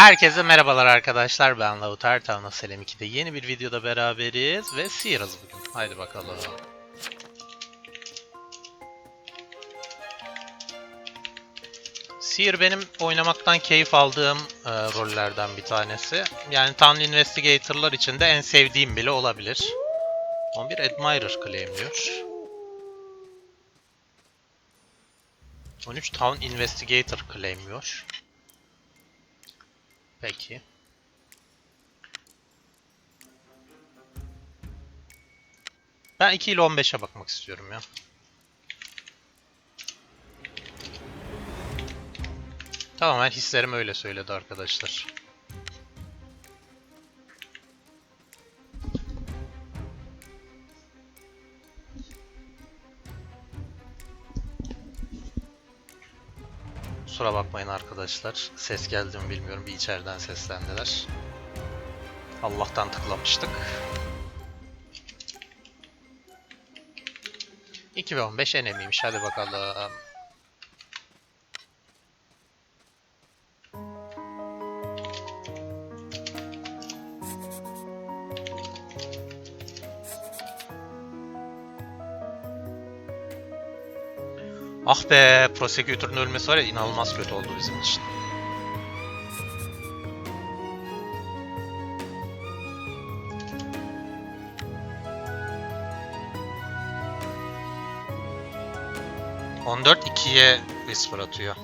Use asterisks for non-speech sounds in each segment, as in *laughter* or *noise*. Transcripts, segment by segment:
Herkese merhabalar arkadaşlar. Ben Lautar Tavna Selam 2'de yeni bir videoda beraberiz ve Seer'ız bugün. Haydi bakalım. Seer benim oynamaktan keyif aldığım e, rollerden bir tanesi. Yani Town Investigator'lar içinde en sevdiğim bile olabilir. 11 Admirer claimliyor. 13 Town Investigator claimliyor. Peki. Ben 2 ile 15'e bakmak istiyorum ya. Tamamen hislerim öyle söyledi arkadaşlar. Kusura bakmayın arkadaşlar. Ses geldi mi bilmiyorum. Bir içeriden seslendiler. Allah'tan tıklamıştık. 2 ve 15 enemiymiş. Hadi bakalım. Ah be, Prosecutor'ın ölmesi var ya inanılmaz kötü oldu bizim için. On dört ikiye Whisper atıyor.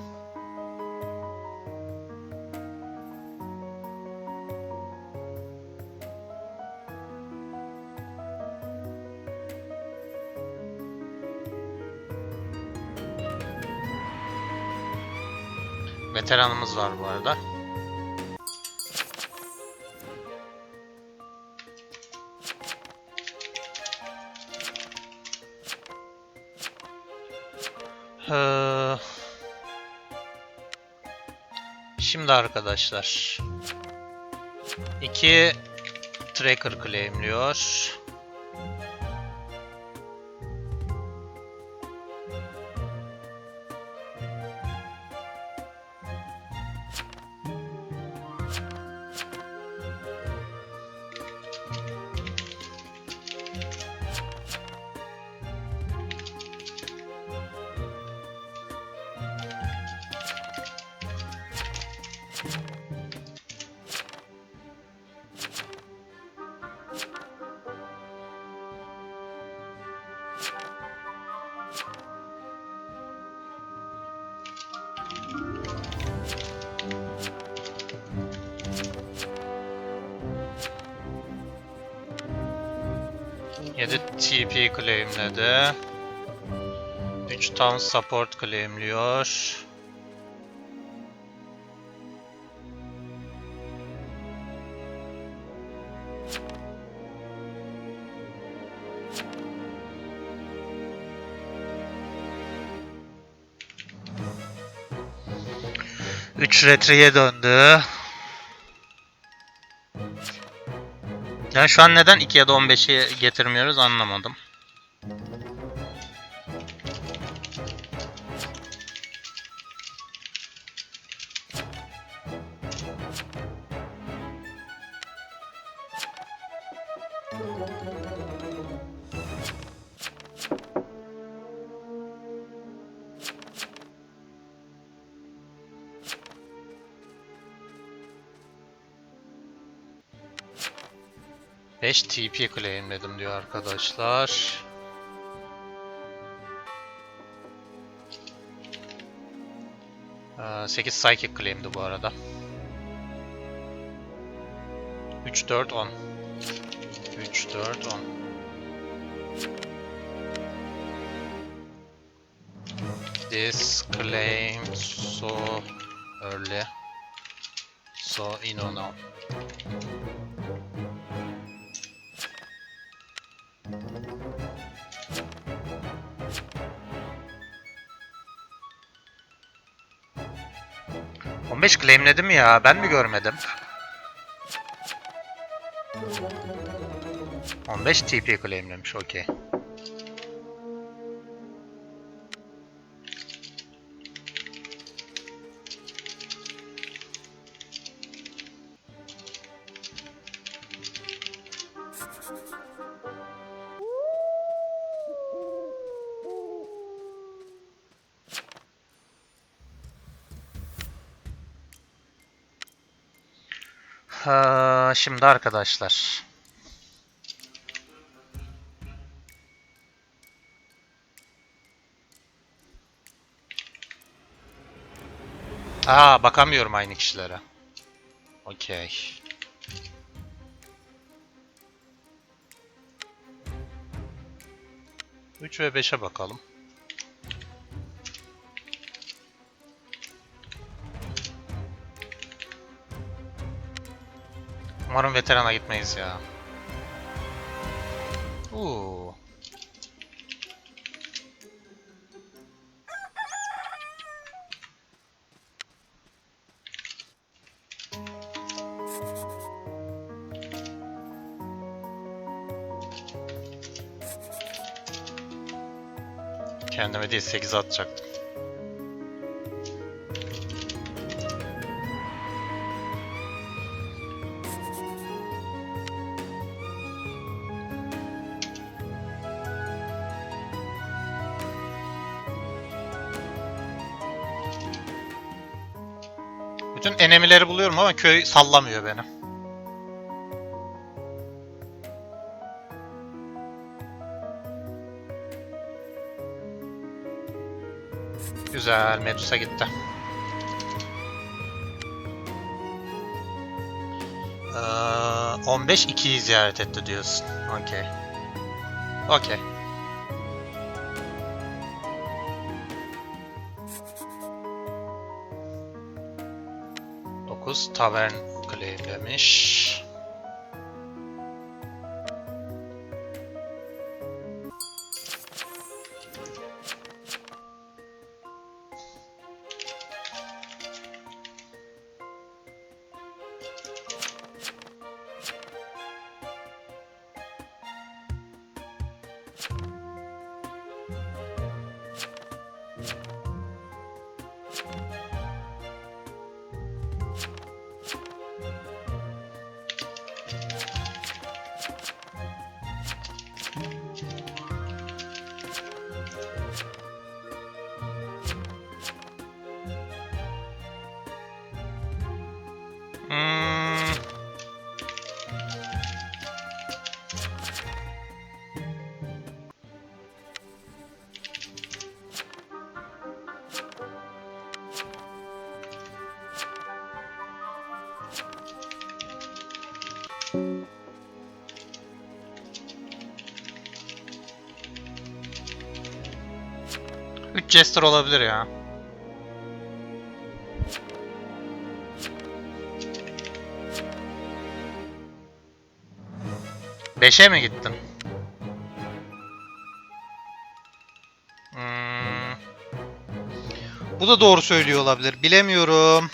Veteranımız var bu arada. Ee, Şimdi arkadaşlar. iki tracker claimliyor. Yedi TP claimledi. 3 town support claimliyor. Üç retriye döndü. Yani şu an neden 2 ya da 15'i getirmiyoruz anlamadım. TP claimledim diyor arkadaşlar. Ee, 8 Psychic claimdi bu arada. 3, 4, 10. 3, 4, 10. This claim so early. So you know now. On beş claimledim ya. Ben mi görmedim? 15 TP claimlemiş. Okey. Ha, şimdi arkadaşlar. Aa bakamıyorum aynı kişilere. Okey. Üç ve beşe bakalım. Umarım veterana gitmeyiz ya. Oo. Kendime değil 8 atacaktım. Bütün enemileri buluyorum ama köy sallamıyor beni. Güzel, Medusa gitti. Ee, 15 2'yi ziyaret etti diyorsun. Okey. Okey. Tavern claimlemiş. Jester olabilir ya. Beşe mi gittin? Hmm. Bu da doğru söylüyor olabilir. Bilemiyorum.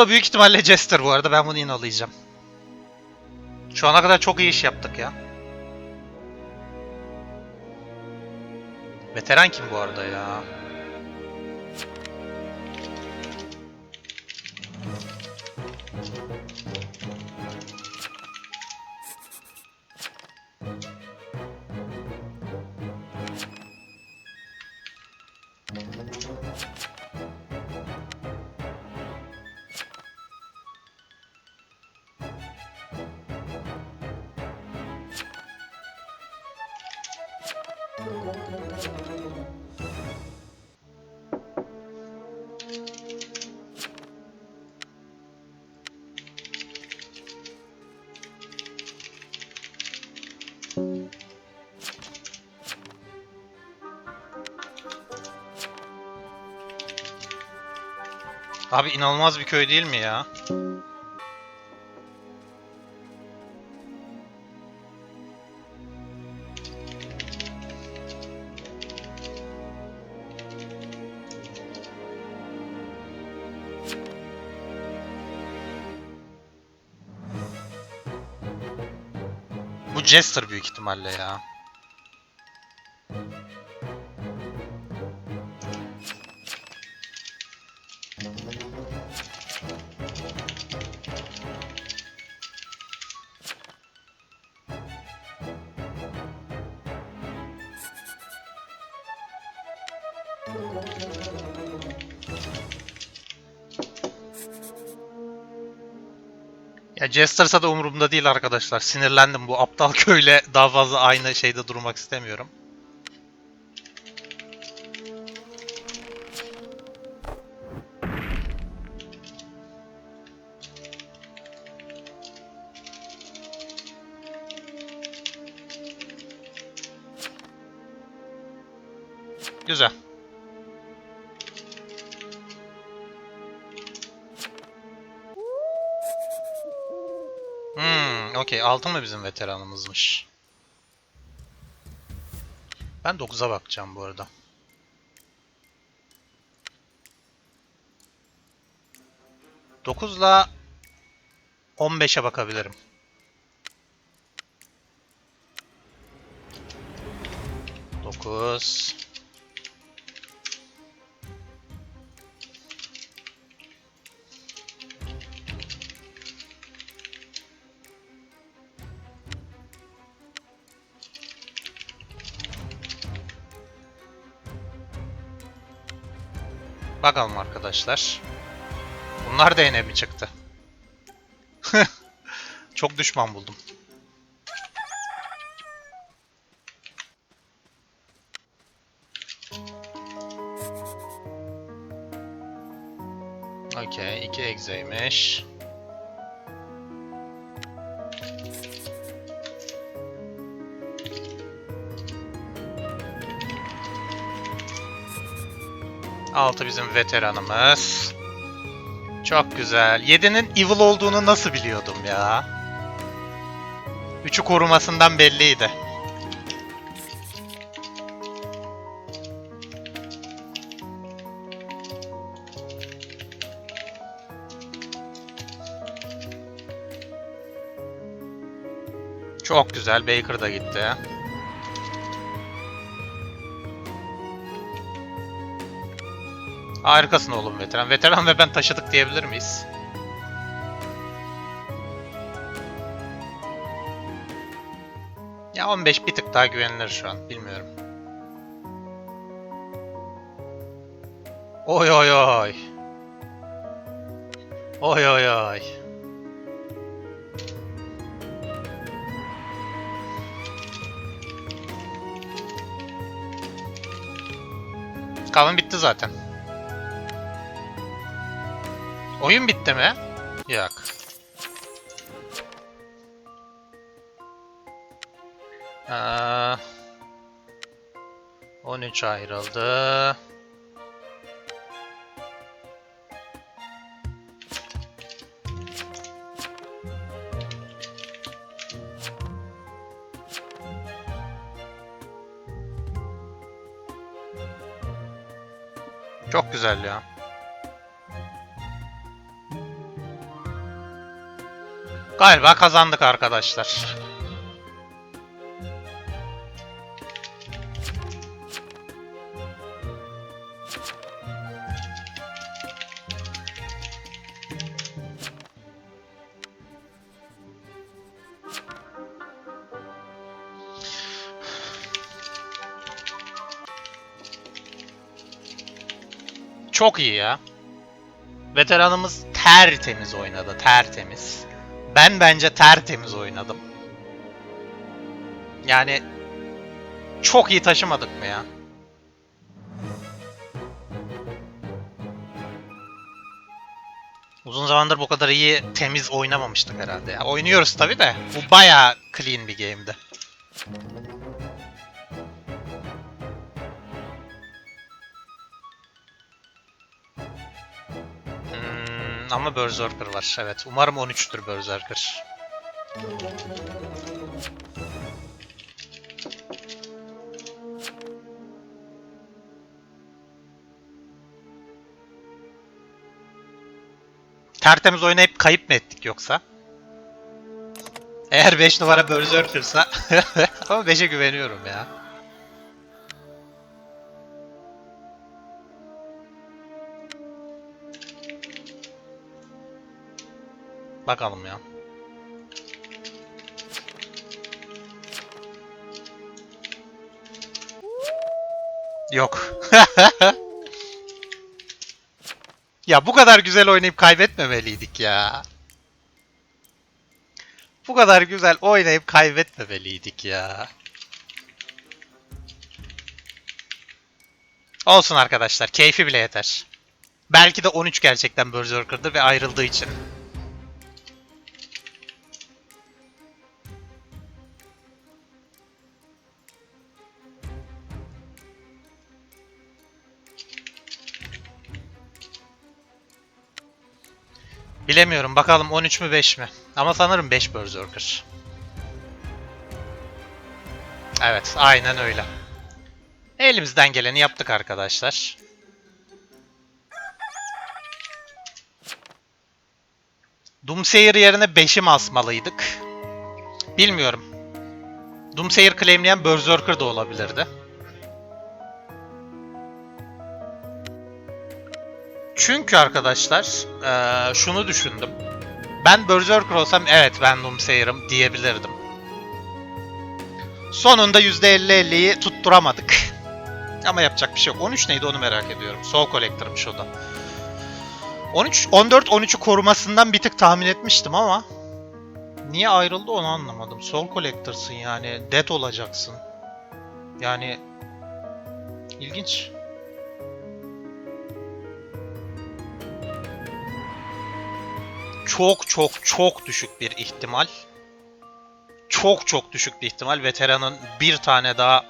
Da büyük ihtimalle Jester bu arada. Ben bunu inalayacağım. Şu ana kadar çok iyi iş yaptık ya. Veteran kim bu arada ya? Abi inanılmaz bir köy değil mi ya? Bu Jester büyük ihtimalle ya. Ya Jester'sa da umurumda değil arkadaşlar. Sinirlendim bu aptal *laughs* köyle daha fazla aynı şeyde durmak istemiyorum. Hmm, okey. Altın mı bizim veteranımızmış? Ben 9'a bakacağım bu arada. Dokuzla 15'e bakabilirim. Dokuz. Bakalım arkadaşlar. Bunlar da yine mi çıktı? *laughs* Çok düşman buldum. Okey, iki egzeymiş. Altı bizim veteranımız. Çok güzel. 7'nin evil olduğunu nasıl biliyordum ya? 3'ü korumasından belliydi. Çok güzel. Baker da gitti. Harikasın oğlum veteran. Veteran ve ben taşıdık diyebilir miyiz? Ya 15 bir tık daha güvenilir şu an. Bilmiyorum. Oy oy oy. Oy oy oy. Kalın bitti zaten. Oyun bitti mi? Yok. Aa, 13 ayrıldı. Çok güzel ya. Galiba kazandık arkadaşlar. Çok iyi ya. Veteranımız tertemiz oynadı, tertemiz. Ben bence tertemiz oynadım. Yani çok iyi taşımadık mı ya? Uzun zamandır bu kadar iyi temiz oynamamıştık herhalde. Ya, oynuyoruz tabi de bu bayağı clean bir game'di. Ama Berserker var evet. Umarım 13'tür Berserker. Tertemiz oynayıp kayıp mı ettik yoksa? Eğer 5 numara Berserker'sa *laughs* ama 5'e güveniyorum ya. Bakalım ya. Yok. *laughs* ya bu kadar güzel oynayıp kaybetmemeliydik ya. Bu kadar güzel oynayıp kaybetmemeliydik ya. Olsun arkadaşlar. Keyfi bile yeter. Belki de 13 gerçekten Berserker'dı ve ayrıldığı için. Bilemiyorum. Bakalım 13 mü 5 mi? Ama sanırım 5 Berserker. Evet, aynen öyle. Elimizden geleni yaptık arkadaşlar. Doomsayer yerine 5'i mi asmalıydık? Bilmiyorum. Doomsayer claimleyen Berserker da olabilirdi. Çünkü arkadaşlar eee, şunu düşündüm. Ben Berserker olsam evet ben Doomsayer'ım diyebilirdim. Sonunda %50-50'yi tutturamadık. *laughs* Ama yapacak bir şey yok. 13 neydi onu merak ediyorum. Soul Collector'mış o da. 13, 14, 13'ü korumasından bir tık tahmin etmiştim ama niye ayrıldı onu anlamadım. Soul Collector'sın yani. Dead olacaksın. Yani ilginç. Çok çok çok düşük bir ihtimal. Çok çok düşük bir ihtimal veteranın bir tane daha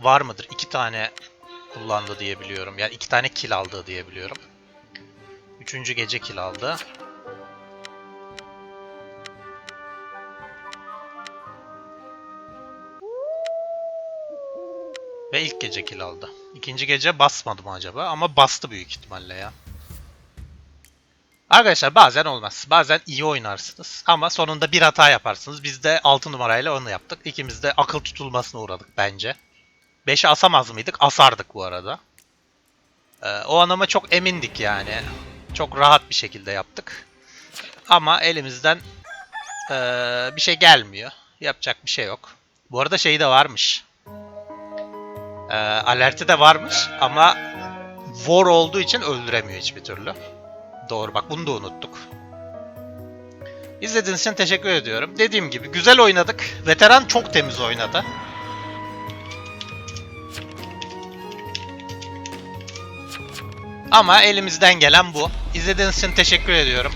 var mıdır? İki tane kullandı diye biliyorum. Yani iki tane kill aldı diye biliyorum. Üçüncü gece kill aldı. Ve ilk gece kill aldı. İkinci gece basmadı mı acaba? Ama bastı büyük ihtimalle ya. Arkadaşlar bazen olmaz. Bazen iyi oynarsınız ama sonunda bir hata yaparsınız. Biz de 6 numarayla onu yaptık. İkimiz de akıl tutulmasına uğradık bence. 5'i asamaz mıydık? Asardık bu arada. Ee, o an ama çok emindik yani. Çok rahat bir şekilde yaptık. Ama elimizden ee, bir şey gelmiyor. Yapacak bir şey yok. Bu arada şeyi de varmış. Ee, alerti de varmış ama War olduğu için öldüremiyor hiçbir türlü. Doğru bak bunu da unuttuk. İzlediğiniz için teşekkür ediyorum. Dediğim gibi güzel oynadık. Veteran çok temiz oynadı. Ama elimizden gelen bu. İzlediğiniz için teşekkür ediyorum.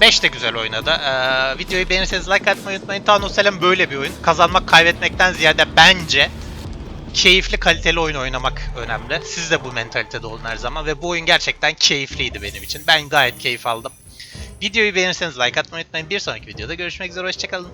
5 de güzel oynadı. Ee, videoyu beğenirseniz like atmayı unutmayın. Thanos Selam böyle bir oyun. Kazanmak kaybetmekten ziyade bence keyifli kaliteli oyun oynamak önemli. Siz de bu mentalitede olun her zaman ve bu oyun gerçekten keyifliydi benim için. Ben gayet keyif aldım. Videoyu beğenirseniz like atmayı unutmayın. Bir sonraki videoda görüşmek üzere. Hoşçakalın.